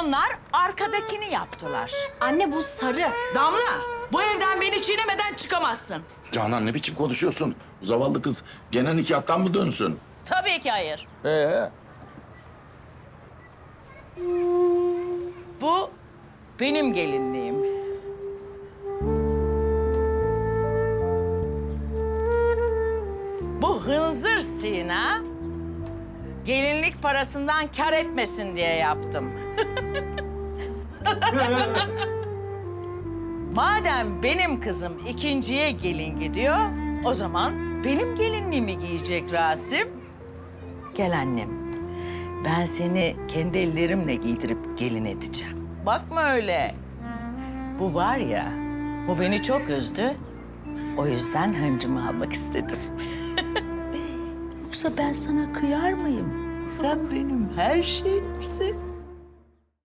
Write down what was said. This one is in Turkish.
Onlar arkadakini yaptılar. Anne bu sarı. Damla, bu evden beni çiğnemeden çıkamazsın. Canan ne biçim konuşuyorsun? Zavallı kız gene nikahtan mı dönsün? Tabii ki hayır. Ee, Bu benim gelinliğim. Bu hınzır Sina gelinlik parasından kar etmesin diye yaptım. Madem benim kızım ikinciye gelin gidiyor, o zaman benim gelinliğimi giyecek Rasim. Gel annem. Ben seni kendi ellerimle giydirip gelin edeceğim. Bakma öyle. Bu var ya, bu beni çok üzdü. O yüzden hıncımı almak istedim. Yoksa ben sana kıyar mıyım? Sen benim her şeyimsin.